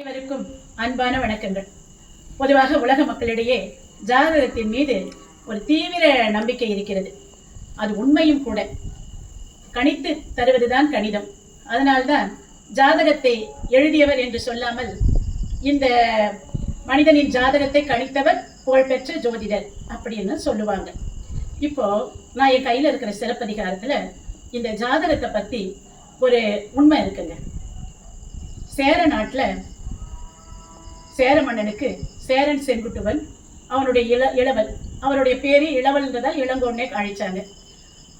அனைவருக்கும் அன்பான வணக்கங்கள். பொதுவாக உலக மக்களிடையே ஜாதகத்தின் மீது ஒரு தீவிர நம்பிக்கை இருக்கிறது. அது உண்மையும் கூட. கணித்து தருவதுதான் கணிதம். அதனால்தான் ஜாதகத்தை எழுதியவர் என்று சொல்லாமல் இந்த மனிதனின் ஜாதகத்தை கணித்தவர் புகழ்பெற்ற ஜோதிடர் அப்படின்னு சொல்லுவாங்க. இப்போ நான் என் கையில் இருக்கிற சிறப்பதிகாரத்தில் இந்த ஜாதகத்தை பற்றி ஒரு உண்மை இருக்குங்க. சேர நாட்டில் சேர மன்னனுக்கு சேரன் செங்குட்டுவன் அவனுடைய இள இளவல் அவருடைய பேரு இளவல்ன்றதால் இளங்கோன்னே அழைச்சாங்க.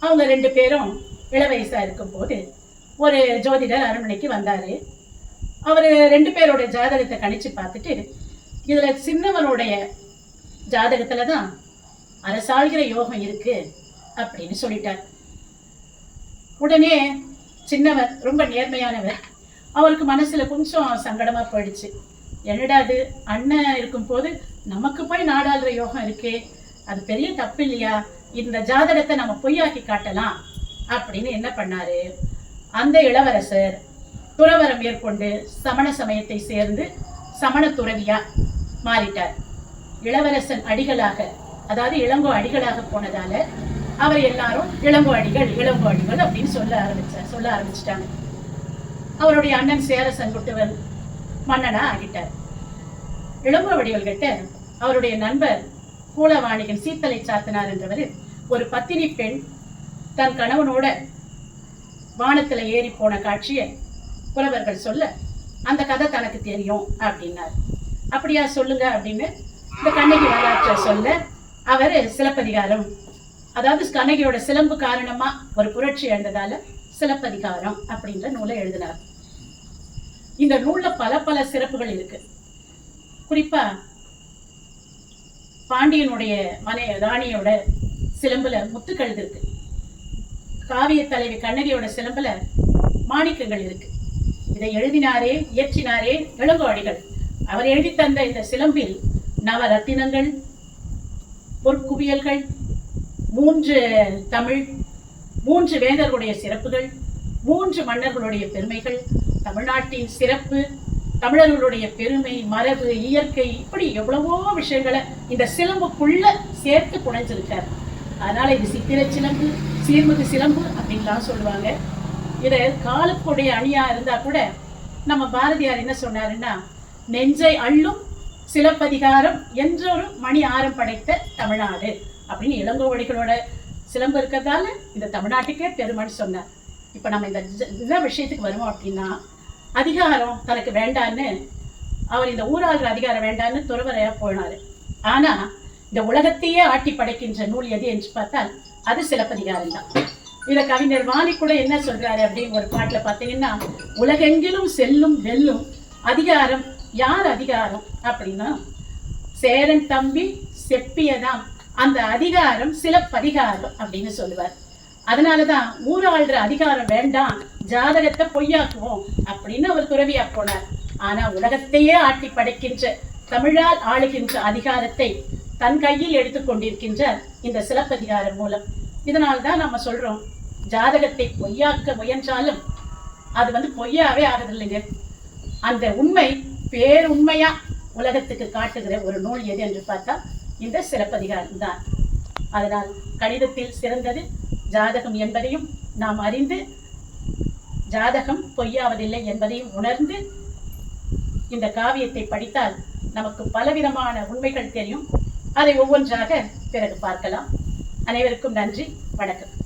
அவங்க ரெண்டு பேரும் இளவயசாக இருக்கும்போது ஒரு ஜோதிடர் அரண்மனைக்கு வந்தாரு. அவர் ரெண்டு பேரோட ஜாதகத்தை கணிச்சு பார்த்துட்டு இதுல சின்னவனுடைய ஜாதகத்தில் தான் அரசாழ்கிற யோகம் இருக்கு அப்படின்னு சொல்லிட்டார். உடனே சின்னவர் ரொம்ப நேர்மையானவர். அவருக்கு மனசுல கொஞ்சம் சங்கடமா போயிடுச்சு. என்னடா அது அண்ணன் இருக்கும்போது நமக்கு போய் நாடாளுற யோகம் இருக்கே. அது பெரிய தப்பு இல்லையா? இந்த ஜாதகத்தை நம்ம பொய்யாக்கி காட்டலாம். அப்படின்னு என்ன பண்ணாரு? அந்த இளவரசர் துறவரம் மேற்கொண்டு சமண சமயத்தை சேர்ந்து சமண துறவியா மாறிட்டார். இளவரசன் அடிகளாக அதாவது இளங்கோ அடிகளாக போனதால அவர் எல்லாரும் இளங்கோ அடிகள் இளங்கோ அடிகள் அப்படின்னு சொல்ல ஆரம்பிச்சார் சொல்ல ஆரம்பிச்சிட்டாங்க. அவருடைய அண்ணன் சேர செங்குட்டுவன் மன்னனா ஆகிட்டார். இளம்பவடிகள் கிட்ட அவருடைய நண்பர் கூலவாணிகன் சீத்தலை சாத்தனார் என்றவர் ஒரு பத்தினி பெண் தன் கணவனோட வானத்துல ஏறி போன காட்சியை புலவர்கள் சொல்ல அந்த கதை தனக்கு தெரியும் அப்படின்னார். அப்படியா சொல்லுங்க அப்படின்னு இந்த கண்ணகி வரலாற்றை சொல்ல அவர் சிலப்பதிகாரம் அதாவது கண்ணகியோட சிலம்பு காரணமா ஒரு புரட்சி எழுந்ததால சிலப்பதிகாரம் அப்படின்ற நூலை எழுதினார். இந்த நூல்ல பல பல சிறப்புகள் இருக்கு. குறிப்பா பாண்டியனுடைய மனை ராணியோட சிலம்புல முத்துக்கள் இருக்கு. காவிய தலைவி கண்ணகியோட சிலம்புல மாணிக்கங்கள் இருக்கு. இதை எழுதினாரே இயற்றினாரே இளங்கோடிகள் அவர் எழுதி தந்த இந்த சிலம்பில் நவரத்தினங்கள் பொற்குவியல்கள் மூன்று தமிழ் மூன்று வேந்தர்களுடைய சிறப்புகள் மூன்று மன்னர்களுடைய பெருமைகள் தமிழ்நாட்டின் சிறப்பு தமிழர்களுடைய பெருமை மரபு இயற்கை இப்படி எவ்வளவோ விஷயங்களை இந்த சிலம்புக்குள்ள சேர்த்து புனைஞ்சிருக்கார். அதனால இது சித்திர சிலம்பு சீர்மிகு சிலம்பு அப்படின்லாம் சொல்லுவாங்க. இது காலுக்குடைய அணியா இருந்தா கூட நம்ம பாரதியார் என்ன சொன்னாருன்னா நெஞ்சை அள்ளும் சிலப்பதிகாரம் என்றொரு மணி ஆரம் படைத்த தமிழ்நாடு அப்படின்னு இளங்கோவடிகளோட சிலம்பு இருக்கிறதால இந்த தமிழ்நாட்டுக்கே பெருமைன்னு சொன்னார். இப்போ நம்ம இந்த ஜ- விஷயத்துக்கு வருவோம் அப்படின்னா அதிகாரம் தனக்கு வேண்டான்னு அவர் இந்த ஊராளுற அதிகாரம் வேண்டான்னு துறவரையாக போனார். ஆனால் இந்த உலகத்தையே ஆட்டி படைக்கின்ற நூல் எது என்று பார்த்தால் அது சிலப்பதிகாரம் தான். இதை கவிஞர் வாணி கூட என்ன சொல்றாரு அப்படின்னு ஒரு பாட்டில் பார்த்தீங்கன்னா உலகெங்கிலும் செல்லும் வெல்லும் அதிகாரம் யார் அதிகாரம்? அப்படின்னா சேரன் தம்பி செப்பியதாம். அந்த அதிகாரம் சிலப்பதிகாரம் அப்படின்னு சொல்லுவார். அதனாலதான் ஊராள்ற அதிகாரம் வேண்டாம் ஜாதகத்தை பொய்யாக்குவோம் அப்படின்னு அவர் துறவியா போனார். ஆனா உலகத்தையே ஆட்டி படைக்கின்ற தமிழால் ஆளுகின்ற அதிகாரத்தை தன் கையில் எடுத்துக்கொண்டிருக்கின்ற இந்த சிலப்பதிகாரம் மூலம். இதனால்தான் நம்ம சொல்றோம் ஜாதகத்தை பொய்யாக்க முயன்றாலும் அது வந்து பொய்யாவே ஆகுதில்லைங்க அந்த உண்மை பேருண்மையா உலகத்துக்கு காட்டுகிற ஒரு நூல் எது என்று பார்த்தா இந்த சிறப்பதிகாரம் தான். அதனால் கணிதத்தில் சிறந்தது ஜாதகம் என்பதையும் நாம் அறிந்து ஜாதகம் பொய்யாவதில்லை என்பதையும் உணர்ந்து இந்த காவியத்தை படித்தால் நமக்கு பலவிதமான உண்மைகள் தெரியும். அதை ஒவ்வொன்றாக பிறகு பார்க்கலாம். அனைவருக்கும் நன்றி. வணக்கம்.